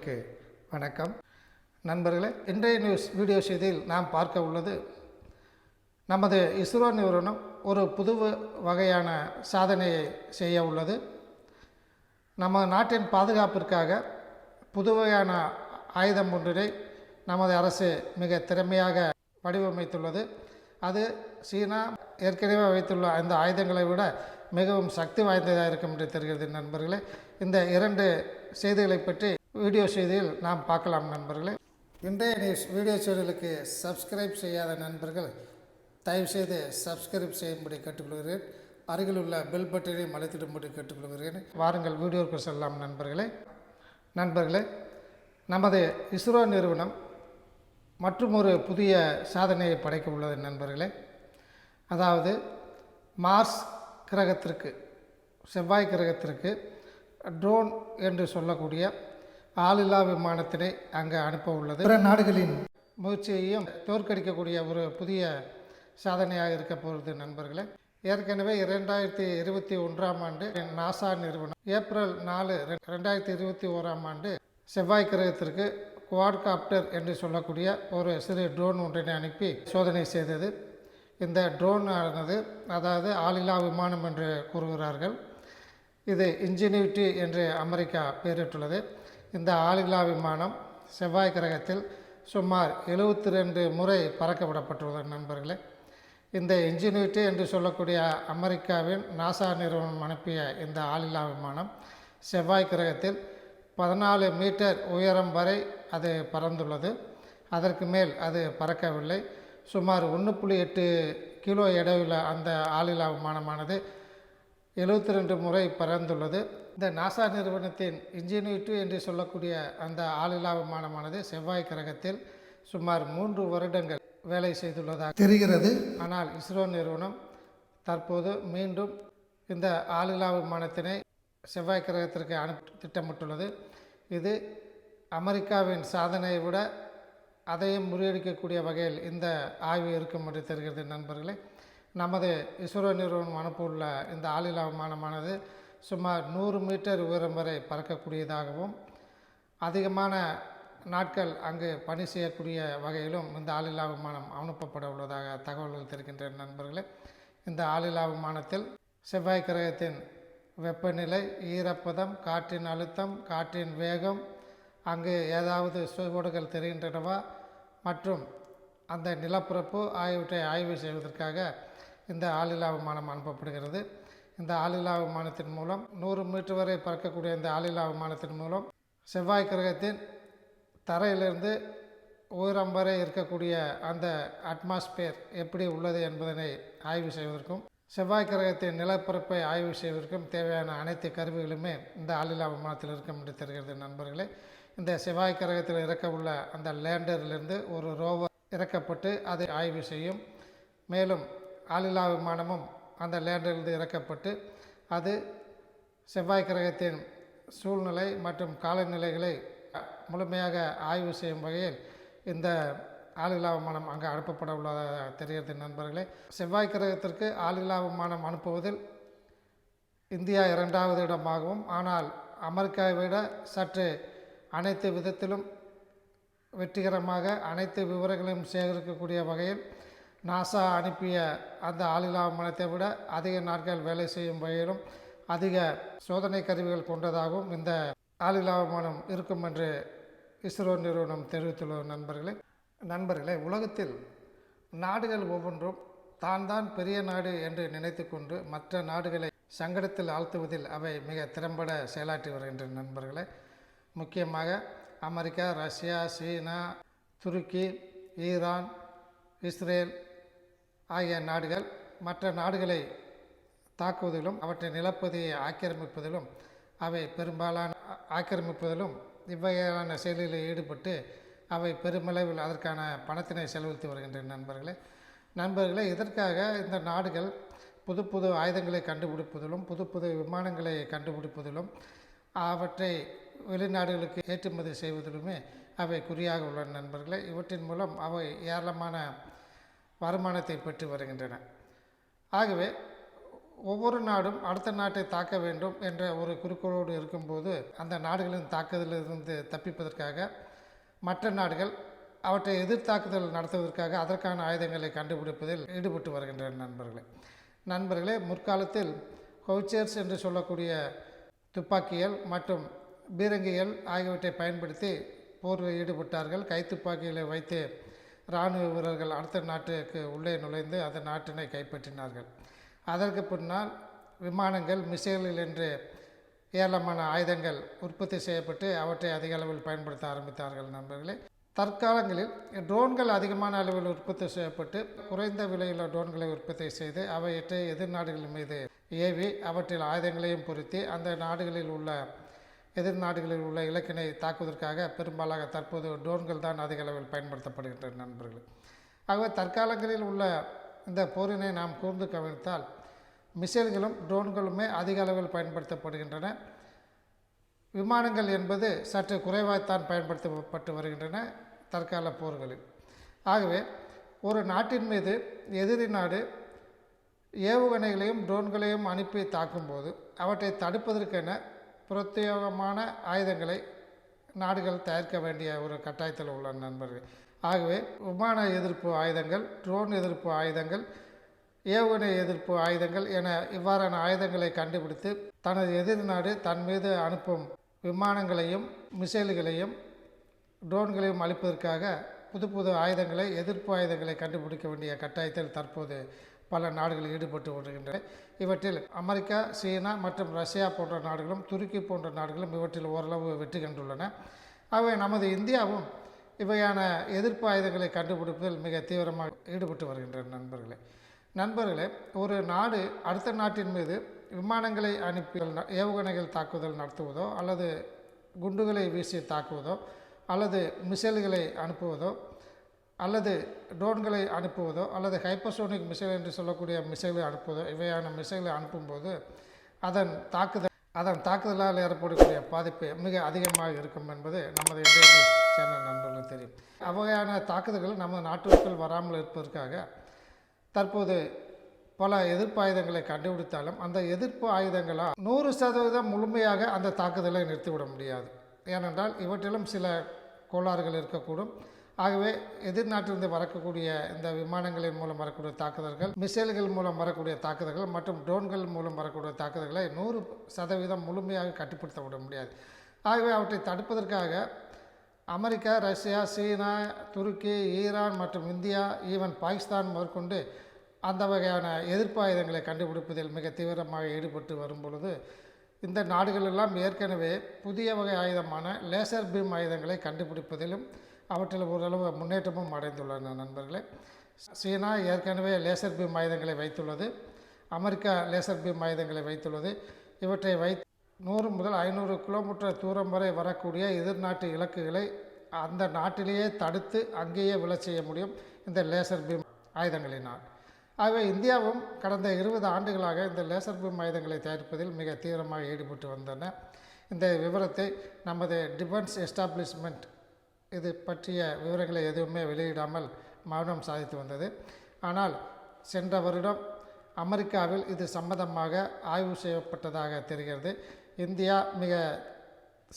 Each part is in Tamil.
நண்பர்களுக்கு வணக்கம். நண்பர்களே இன்றைய நியூஸ் வீடியோ செய்தியில் நாம் பார்க்க உள்ளது நமது இஸ்ரோ நிறுவனம் ஒரு புது வகையான சாதனையை செய்ய உள்ளது. நம்ம நாட்டின் பாதுகாப்பிற்காக புது வகையான ஆயுதம் ஒன்றினை நமது அரசு மிக திறமையாக வடிவமைத்துள்ளது. அது சீனா ஏற்கனவே வைத்துள்ள அந்த ஆயுதங்களை விட மிகவும் சக்தி வாய்ந்ததாக இருக்கும் என்று தெரிகிறது நண்பர்களே. இந்த இரண்டு செய்திகளை பற்றி வீடியோ செய்தியில் நாம் பார்க்கலாம் நண்பர்களே. இன்றைய நியூஸ் வீடியோ செய்திகளுக்கு சப்ஸ்கிரைப் செய்யாத நண்பர்கள் தயவுசெய்து சப்ஸ்கிரைப் செய்யும்படி கேட்டுக்கொள்கிறேன். அருகில் உள்ள பெல் பட்டனையும் அழைத்திடும்படி கேட்டுக்கொள்கிறேன். வாருங்கள் வீடியோவுக்கு செல்லலாம் நண்பர்களே. நண்பர்களே நமது இஸ்ரோ நிறுவனம் மற்றும் ஒரு புதிய சாதனையை படைக்க உள்ளது நண்பர்களே. அதாவது மார்ஸ் கிரகத்திற்கு செவ்வாய் கிரகத்திற்கு ட்ரோன் என்று சொல்லக்கூடிய ஆளில்லா விமானத்தினை அங்கே அனுப்ப உள்ளது. பிற நாடுகளின் முயற்சியையும் தோற்கடிக்கக்கூடிய ஒரு புதிய சாதனையாக இருக்க போகிறது நண்பர்களே. ஏற்கனவே இரண்டாயிரத்தி இருபத்தி ஒன்றாம் ஆண்டு நாசா நிறுவனம் ஏப்ரல் நாலு ரெண்டாயிரத்தி இருபத்தி ஓராம் ஆண்டு செவ்வாய் கிரகத்திற்கு குவாட்காப்டர் என்று சொல்லக்கூடிய ஒரு சிறு ட்ரோன் ஒன்றினை அனுப்பி சோதனை செய்தது. இந்த ட்ரோன் ஆனது அதாவது ஆளில்லா விமானம் என்று கூறுகிறார்கள். இது இன்ஜினியூட்டி என்று அமெரிக்கா பெயரிட்டுள்ளது. இந்த ஆளில்லா விமானம் செவ்வாய் கிரகத்தில் சுமார் எழுபத்தி ரெண்டு முறை பறக்க விடப்பட்டுள்ளது நண்பர்களே. இந்த இன்ஜினியூட்டி என்று சொல்லக்கூடிய அமெரிக்காவின் நாசா நிறுவனம் அனுப்பிய இந்த ஆளில்லா விமானம் செவ்வாய் கிரகத்தில் பதினாலு மீட்டர் உயரம் வரை அது பறந்துள்ளது. அதற்கு மேல் அது பறக்கவில்லை. சுமார் ஒன்று புள்ளி எட்டு கிலோ எடையுள்ள அந்த ஆளில்லா விமானமானது எழுபத்தி ரெண்டு முறை பறந்துள்ளது. இந்த நாசா நிறுவனத்தின் இன்ஜினியூட்டி என்று சொல்லக்கூடிய அந்த ஆளில்லா விமானமானது செவ்வாய் கிரகத்தில் சுமார் மூன்று வருடங்கள் வேலை செய்துள்ளதாக தெரிகிறது. ஆனால் இஸ்ரோ நிறுவனம் தற்போது மீண்டும் இந்த ஆளில்லா விமானத்தினை செவ்வாய் கிரகத்திற்கு அனுப்ப திட்டமிட்டுள்ளது. இது அமெரிக்காவின் சாதனையை விட அதையும் முறியடிக்கக்கூடிய வகையில் இந்த ஆய்வு இருக்கும் என்று தெரிகிறது நண்பர்களே. நமது இஸ்ரோ நிறுவனம் அனுப்பியுள்ள இந்த ஆளில்லா விமானமானது சுமார் நூறு மீட்டர் உயரம் வரை பறக்கக்கூடியதாகவும் அதிகமான நாட்கள் அங்கு பணி செய்யக்கூடிய வகையிலும் இந்த ஆளில்லா விமானம் அனுப்பப்பட உள்ளதாக தகவல்கள் தெரிகின்ற நண்பர்களே. இந்த ஆளில்லா விமானத்தில் செவ்வாய் கிரகத்தின் வெப்பநிலை ஈரப்பதம் காற்றின் அழுத்தம் காற்றின் வேகம் அங்கு ஏதாவது சுவடுகள் தெரிகின்றனவா மற்றும் அந்த நிலப்பரப்பு ஆகியவற்றை ஆய்வு செய்வதற்காக இந்த ஆளில்லா விமானம் அனுப்பப்படுகிறது. இந்த ஆளில்லா விமானத்தின் மூலம் நூறு மீட்டர் வரை பறக்கக்கூடிய இந்த ஆளில்லா விமானத்தின் மூலம் செவ்வாய் கிரகத்தின் தரையிலிருந்து உயரம் வரை இருக்கக்கூடிய அந்த அட்மாஸ்பியர் எப்படி உள்ளது என்பதனை ஆய்வு செய்வதற்கும் செவ்வாய் கிரகத்தின் நிலப்பரப்பை ஆய்வு செய்வதற்கும் தேவையான அனைத்து கருவிகளுமே இந்த ஆளில்லா விமானத்தில் இருக்கும் என்று தெரிகிறது நண்பர்களே. இந்த செவ்வாய் கிரகத்தில் இறக்க உள்ள அந்த லேண்டரிலிருந்து ஒரு ரோவர் இறக்கப்பட்டு அதை ஆய்வு செய்யும். மேலும் ஆளில்லா விமானமும் அந்த லேண்டிலிருந்து இறக்கப்பட்டு அது செவ்வாய் கிரகத்தின் சூழ்நிலை மற்றும் காலநிலைகளை முழுமையாக ஆய்வு செய்யும் வகையில் இந்த ஆளில்லா விமானம் அங்கே அனுப்பப்பட உள்ளதாக தெரிகிறது நண்பர்களே. செவ்வாய் கிரகத்திற்கு ஆளில்லா விமானம் அனுப்புவதில் இந்தியா இரண்டாவது இடமாகவும் ஆனால் அமெரிக்காவை விட சற்று அனைத்து விதத்திலும் வெற்றிகரமாக அனைத்து விவரங்களையும் சேகரிக்கக்கூடிய வகையில் நாசா அனுப்பிய அந்த ஆளில்லா விமானத்தை விட அதிக நாட்கள் வேலை செய்யும் வகையிலும் அதிக சோதனை கருவிகள் கொண்டதாகவும் இந்த ஆளில்லா விமானம் இருக்கும் என்று இஸ்ரோ நிறுவனம் தெரிவித்துள்ள நண்பர்களே நண்பர்களே உலகத்தில் நாடுகள் ஒவ்வொன்றும் தான் தான் பெரிய நாடு என்று நினைத்து கொண்டு மற்ற நாடுகளை சங்கடத்தில் ஆழ்த்துவதில் அவை மிக திறம்பட செயலாற்றி வருகின்ற நண்பர்களே. முக்கியமாக அமெரிக்கா ரஷ்யா சீனா துருக்கி ஈரான் இஸ்ரேல் ஆகிய நாடுகள் மற்ற நாடுகளை தாக்குவதிலும் அவற்றை நிலப்பகுதியை ஆக்கிரமிப்பதிலும் அவை பெரும்பாலான ஆக்கிரமிப்பதிலும் இவ்வகையான செயல்களில் ஈடுபட்டு அவை பெருமளவில் அதற்கான பணத்தினை செலவழித்து வருகின்றன நண்பர்களே. நண்பர்களே இதற்காக இந்த நாடுகள் புது புது ஆயுதங்களை கண்டுபிடிப்பதிலும் புது புது விமானங்களை கண்டுபிடிப்பதிலும் அவற்றை வெளிநாடுகளுக்கு ஏற்றுமதி செய்வதிலுமே அவை குறியாக உள்ளன நண்பர்களே. இவற்றின் மூலம் அவை ஏராளமான வருமானத்தை பெற்று வருகின்றன. ஆகவே ஒவ்வொரு நாடும் அடுத்த நாட்டை தாக்க வேண்டும் என்ற ஒரு குறிக்கோளோடு இருக்கும்போது அந்த நாடுகளின் தாக்குதலிலிருந்து தப்பிப்பதற்காக மற்ற நாடுகள் அவற்றை எதிர்த்தாக்குதல் நடத்துவதற்காக அதற்கான ஆயுதங்களை கண்டுபிடிப்பதில் ஈடுபட்டு வருகின்றன நண்பர்களே. நண்பர்களே முற்காலத்தில் ஹவுச்சர்ஸ் என்று சொல்லக்கூடிய துப்பாக்கிகள் மற்றும் பீரங்கிகள் ஆகியவற்றை பயன்படுத்தி போரில் ஈடுபட்டார்கள். கைத்துப்பாக்கிகளை வைத்து இராணுவ வீரர்கள் அடுத்த நாட்டுக்கு உள்ளே நுழைந்து அந்த நாட்டினை கைப்பற்றினார்கள். அதற்கு பின்னால் விமானங்கள் மிசைல்கள் என்று ஏராளமான ஆயுதங்கள் உற்பத்தி செய்யப்பட்டு அவற்றை அதிக அளவில் பயன்படுத்த ஆரம்பித்தார்கள் நண்பர்களே. தற்காலங்களில் ட்ரோன்கள் அதிகமான அளவில் உற்பத்தி செய்யப்பட்டு குறைந்த விலையில் ட்ரோன்களை உற்பத்தி செய்து அவற்றை எதிர் நாடுகள் மீது ஏவி அவற்றில் ஆயுதங்களையும் பொருத்தி அந்த நாடுகளில் உள்ள எதிர் நாடுகளில் உள்ள இலக்கினை தாக்குவதற்காக பெரும்பாலாக தற்போது ட்ரோன்கள் தான் அதிக அளவில் பயன்படுத்தப்படுகின்றன நண்பர்கள். ஆகவே தற்காலங்களில் உள்ள இந்த போரினை நாம் கூர்ந்து கவனித்தால் மிசைல்களும் ட்ரோன்களுமே அதிக அளவில் பயன்படுத்தப்படுகின்றன. விமானங்கள் என்பது சற்று குறைவாகத்தான் பயன்படுத்தப்பட்டு வருகின்றன தற்கால போர்களில். ஆகவே ஒரு நாட்டின் மீது எதிரி நாடு ஏவுகணைகளையும் ட்ரோன்களையும் அனுப்பி தாக்கும்போது அவற்றை தடுப்பதற்கென பிரத்யேகமான ஆயுதங்களை நாடுகள் தயாரிக்க வேண்டிய ஒரு கட்டாயத்தில் உள்ள நண்பர்கள். ஆகவே விமான எதிர்ப்பு ஆயுதங்கள் ட்ரோன் எதிர்ப்பு ஆயுதங்கள் ஏவுகணை எதிர்ப்பு ஆயுதங்கள் என இவ்வாறான ஆயுதங்களை கண்டுபிடித்து தனது எதிர் நாடு தன் மீது அனுப்பும் விமானங்களையும் மிசைல்களையும் ட்ரோன்களையும் அளிப்பதற்காக புது புது ஆயுதங்களை எதிர்ப்பு ஆயுதங்களை கண்டுபிடிக்க வேண்டிய கட்டாயத்தில் தற்போது பல நாடுகள் ஈடுபட்டு வருகின்றன இவற்றில் அமெரிக்கா சீனா மற்றும் ரஷ்யா போன்ற நாடுகளும் துருக்கி போன்ற நாடுகளும் இவற்றில் ஓரளவு வெற்றி கண்டுள்ளன. அவை நமது இந்தியாவும் இவையான எதிர்ப்பு ஆயுதங்களை கண்டுபிடிப்பதில் மிக தீவிரமாக ஈடுபட்டு வருகின்றன நண்பர்களே. நண்பர்களே ஒரு நாடு அடுத்த நாட்டின் மீது விமானங்களை அனுப்பி ஏவுகணைகள் தாக்குதல் நடத்துவதோ அல்லது குண்டுகளை வீசி தாக்குவதோ அல்லது மிசைல்களை அனுப்புவதோ அல்லது ட்ரோன்களை அனுப்புவதோ அல்லது ஹைப்பர்சோனிக் மிசைல் என்று சொல்லக்கூடிய மிசைலை அனுப்புவதோ இவையான மிசைலை அனுப்பும்போது அதன் தாக்குதல் அதன் தாக்குதலால் ஏற்படக்கூடிய பாதிப்பு மிக அதிகமாக இருக்கும் என்பது நமது இந்திய சேனல் நண்பர்களுக்கு தெரியும். அவ்வகையான தாக்குதல்கள் நமது நாட்டிற்குள் வராமல் இருப்பதற்காக தற்போது பல எதிர்ப்பு ஆயுதங்களை கண்டுபிடித்தாலும் அந்த எதிர்ப்பு ஆயுதங்களால் நூறு சதவீதம் முழுமையாக அந்த தாக்குதலை நிறுத்திவிட முடியாது. ஏனென்றால் இவற்றிலும் சில கோளாறுகள் இருக்கக்கூடும். ஆகவே எதிர்நாட்டிலிருந்து வரக்கூடிய இந்த விமானங்களின் மூலம் வரக்கூடிய தாக்குதல்கள் மிசைல்கள் மூலம் வரக்கூடிய தாக்குதல்கள் மற்றும் ட்ரோன்கள் மூலம் வரக்கூடிய தாக்குதல்களை நூறு சதவீதம் முழுமையாக கட்டுப்படுத்த விட முடியாது. ஆகவே அவற்றை தடுப்பதற்காக அமெரிக்கா ரஷ்யா சீனா துருக்கி ஈரான் மற்றும் இந்தியா ஈவன் பாகிஸ்தான் முதற்கொண்டு அந்த வகையான எதிர்ப்பு ஆயுதங்களை கண்டுபிடிப்பதில் மிக தீவிரமாக ஈடுபட்டு வரும் பொழுது இந்த நாடுகளெல்லாம் ஏற்கனவே புதிய வகை ஆயுதமான லேசர் பீம் ஆயுதங்களை கண்டுபிடிப்பதிலும் அவற்றில் ஓரளவு முன்னேற்றமும் அடைந்துள்ளன நண்பர்களே. சீனா ஏற்கனவே லேசர் பீம் ஆயுதங்களை வைத்துள்ளது. அமெரிக்கா லேசர் பீம் ஆயுதங்களை வைத்துள்ளது. இவற்றை வை நூறு முதல் ஐநூறு கிலோமீட்டர் தூரம் வரை வரக்கூடிய எதிர்நாட்டு இலக்குகளை அந்த நாட்டிலேயே தடுத்து அங்கேயே விழச் செய்ய முடியும் இந்த லேசர் பீம் ஆயுதங்களினால். ஆகவே இந்தியாவும் கடந்த இருபது ஆண்டுகளாக இந்த லேசர் பீம் ஆயுதங்களை தயாரிப்பதில் மிக தீவிரமாக ஈடுபட்டு வந்தன. இந்த விவரத்தை நமது டிஃபென்ஸ் எஸ்டாப்ளிஷ்மெண்ட் இது பற்றிய விவரங்களை எதுவுமே வெளியிடாமல் மௌனம் சாதித்து வந்தது. ஆனால் சென்ற வருடம் அமெரிக்காவில் இது சம்பந்தமாக ஆய்வு செய்யப்பட்டதாக தெரிகிறது. இந்தியா மிக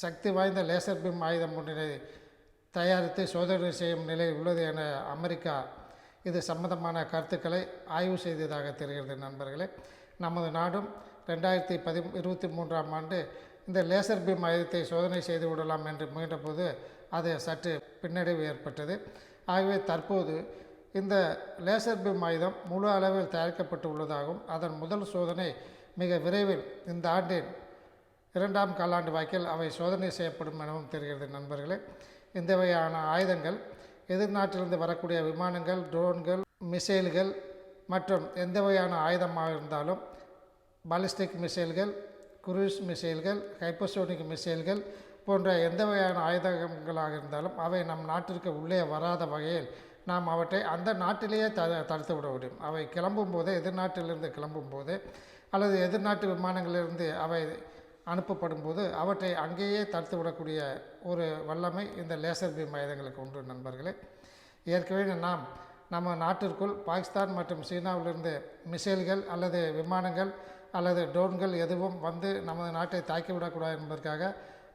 சக்தி வாய்ந்த லேசர் பீம் ஆயுதம் ஒன்றினை தயாரித்து சோதனை செய்யும் நிலையில் உள்ளது என அமெரிக்கா இது சம்பந்தமான கருத்துக்களை ஆய்வு செய்ததாக தெரிகிறது நண்பர்களே. நமது நாடும் ரெண்டாயிரத்தி பதி இருபத்தி மூன்றாம் ஆண்டு இந்த லேசர் பீம் ஆயுதத்தை சோதனை செய்து விடலாம் என்று முயன்றபோது அது சற்று பின்னடைவு ஏற்பட்டது. ஆகவே தற்போது இந்த லேசர் பீம் ஆயுதம் முழு அளவில் தயாரிக்கப்பட்டு உள்ளதாகவும் அதன் முதல் சோதனை மிக விரைவில் இந்த ஆண்டின் இரண்டாம் காலாண்டு வாக்கில் அவை சோதனை செய்யப்படும் எனவும் தெரிகிறது நண்பர்களே. இந்த வகையான ஆயுதங்கள் எதிர்நாட்டிலிருந்து வரக்கூடிய விமானங்கள் ட்ரோன்கள் மிசைல்கள் மற்றும் எந்த வகையான ஆயுதமாக இருந்தாலும் பாலிஸ்டிக் மிசைல்கள் குரூஸ் மிசைல்கள் ஹைப்பர்சோனிக் மிசைல்கள் போன்ற எந்த வகையான ஆயுதங்களாக இருந்தாலும் அவை நம் நாட்டிற்கு உள்ளே வராத வகையில் நாம் அவற்றை அந்த நாட்டிலேயே த தடுத்து விட முடியும். அவை கிளம்பும் போது எதிர்நாட்டிலிருந்து கிளம்பும் போது அல்லது எதிர்நாட்டு விமானங்களிலிருந்து அவை அனுப்பப்படும் போது அவற்றை அங்கேயே தடுத்து விடக்கூடிய ஒரு வல்லமை இந்த லேசர் பீம் ஆயுதங்களுக்கு உண்டு நண்பர்களே. ஏற்கனவே நாம் நம்ம நாட்டிற்குள் பாகிஸ்தான் மற்றும் சீனாவிலிருந்து மிசைல்கள் அல்லது விமானங்கள் அல்லது ட்ரோன்கள் எதுவும் வந்து நமது நாட்டை தாக்கிவிடக்கூடாது என்பதற்காக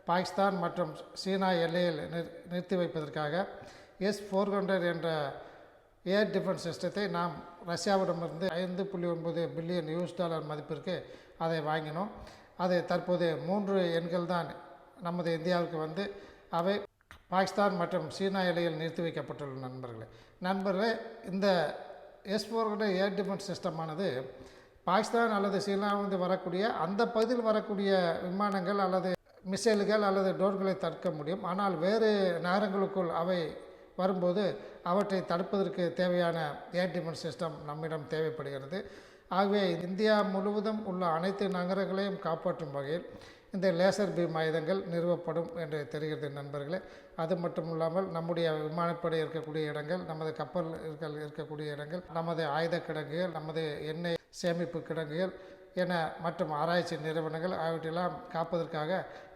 பாகிஸ்தான் மற்றும் சீனா எல்லையில் நிறு நிறுத்தி வைப்பதற்காக எஸ் ஃபோர் ஹண்ட்ரட் என்ற ஏர் டிஃபென்ஸ் சிஸ்டத்தை நாம் ரஷ்யாவிடமிருந்து ஐந்து புள்ளி ஒன்பது பில்லியன் யூஎஸ் டாலர் மதிப்பிற்கு அதை வாங்கினோம். அது தற்போது மூன்று எண்கள் தான் நமது இந்தியாவுக்கு வந்து அவை பாகிஸ்தான் மற்றும் சீனா எல்லையில் நிறுத்தி வைக்கப்பட்டுள்ள நண்பர்களே. நண்பர்களே இந்த S four hundred air defence சிஸ்டமானது Pakistan அல்லது சீனாவிலிருந்து வரக்கூடிய அந்த பகுதியில் வரக்கூடிய விமானங்கள் அல்லது மிசைல்கள் அல்லது டோர்களை தடுக்க முடியும். ஆனால் வேறு நகரங்களுக்குள் அவை வரும்போது அவற்றை தடுப்பதற்கு தேவையான ஏர் டிஃபென்ஸ் சிஸ்டம் நம்மிடம் தேவைப்படுகிறது. ஆகவே இந்தியா முழுவதும் உள்ள அனைத்து நகரங்களையும் காப்பாற்றும் வகையில் இந்த லேசர் பீம் ஆயுதங்கள் நிறுவப்படும் என்று தெரிகிறது நண்பர்களே. அது மட்டும் இல்லாமல் நம்முடைய விமானப்படை இருக்கக்கூடிய இடங்கள் நமது கப்பல்கள் இருக்கக்கூடிய இடங்கள் நமது ஆயுத கிடங்குகள் நமது எண்ணெய் சேமிப்பு கிடங்குகள் என மற்றும் ஆராய்ச்சி நிறுவனங்கள் ஆகியவற்றெல்லாம் காப்பதற்காக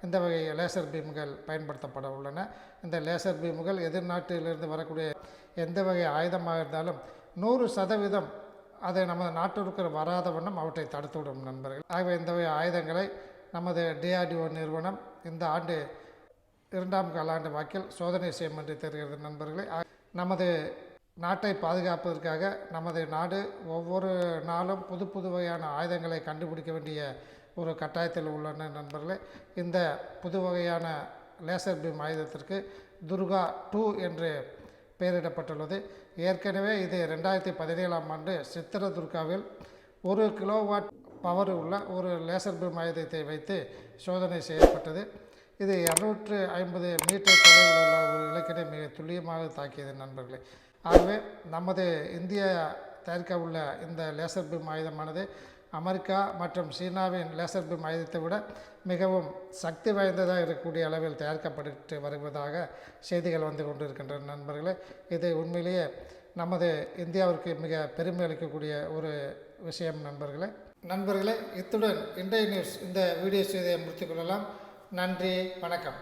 இந்த வகை லேசர் பீம்கள் பயன்படுத்தப்பட உள்ளன. இந்த லேசர் பீம்கள் எதிர்நாட்டிலிருந்து வரக்கூடிய எந்த வகை ஆயுதமாக இருந்தாலும் நூறு சதவீதம் அதை நமது நாட்டிற்கு வராத வண்ணம் அவற்றை தடுத்துவிடும் நண்பர்கள். ஆகவே இந்த வகை ஆயுதங்களை நமது டிஆர்டிஓ நிறுவனம் இந்த ஆண்டு இரண்டாம் காலாண்டு வாக்கில் சோதனை செய்யும் என்று தெரிகிறது நண்பர்களே. நமது நாட்டை பாதுகாப்பதற்காக நமது நாடு ஒவ்வொரு நாளும் புது புது வகையான ஆயுதங்களை கண்டுபிடிக்க வேண்டிய ஒரு கட்டாயத்தில் உள்ளன நண்பர்களே. இந்த புது வகையான லேசர் பீம் ஆயுதத்திற்கு துர்கா டூ என்று பெயரிடப்பட்டுள்ளது. ஏற்கனவே இது ரெண்டாயிரத்தி பதினேழாம் ஆண்டு சித்திரதுர்காவில் ஒரு கிலோவாட் பவர் உள்ள ஒரு லேசர் பீம் ஆயுதத்தை வைத்து சோதனை செய்யப்பட்டது. இது இரநூற்று ஐம்பது மீட்டர் தொலைவில் உள்ள ஒரு இலக்கினை மிக துல்லியமாக தாக்கியது நண்பர்களே. ஆகவே நமது இந்தியா தயாரிக்க உள்ள இந்த லேசர் பீம் ஆயுதமானது அமெரிக்கா மற்றும் சீனாவின் லேசர் பீம் ஆயுதத்தை விட மிகவும் சக்தி வாய்ந்ததாக இருக்கக்கூடிய அளவில் தயாரிக்கப்பட்டு வருவதாக செய்திகள் வந்து கொண்டிருக்கின்றன நண்பர்களே. இது உண்மையிலேயே நமது இந்தியாவிற்கு மிக பெருமை அளிக்கக்கூடிய ஒரு விஷயம் நண்பர்களே. நண்பர்களே இத்துடன் இன்றைய நியூஸ் இந்த வீடியோ செய்தியை முடித்துக்கொள்ளலாம் நன்றி வணக்கம்.